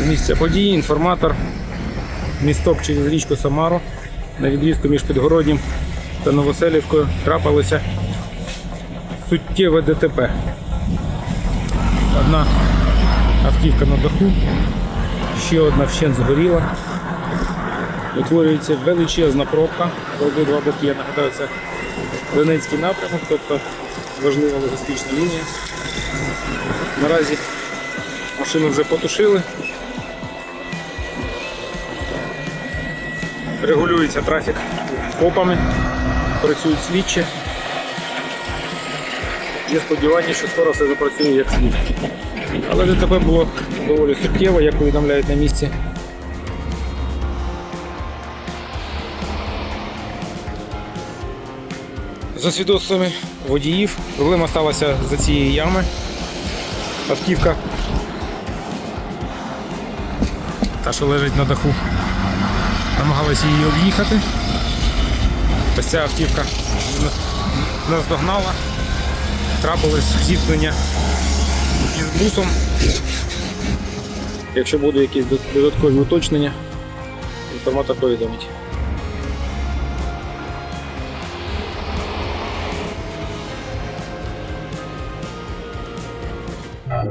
З місця події інформатор місток через річку Самару на відрізку між Підгороднім та Новоселівкою трапилося суттєве ДТП. Одна автівка на даху, ще одна вщент згоріла. Утворюється величезна пробка обидва боки. Я нагадаю, це Ленинський напрямок, тобто важлива логістична лінія. Наразі машину вже потушили. Регулюється трафік копами, працюють слідчі. Є сподівання, що скоро все запрацює як слід. Але ДТП було доволі суттєво, як повідомляють на місці. За свідоцтвами водіїв, проблема сталася за цієї ями. Автівка, та що лежить на даху, намагалася її об'їхати. Ось ця автівка наздогнала, трапилось зіткнення із бусом. Якщо будуть якісь додаткові уточнення, інформатор повідомить. なる。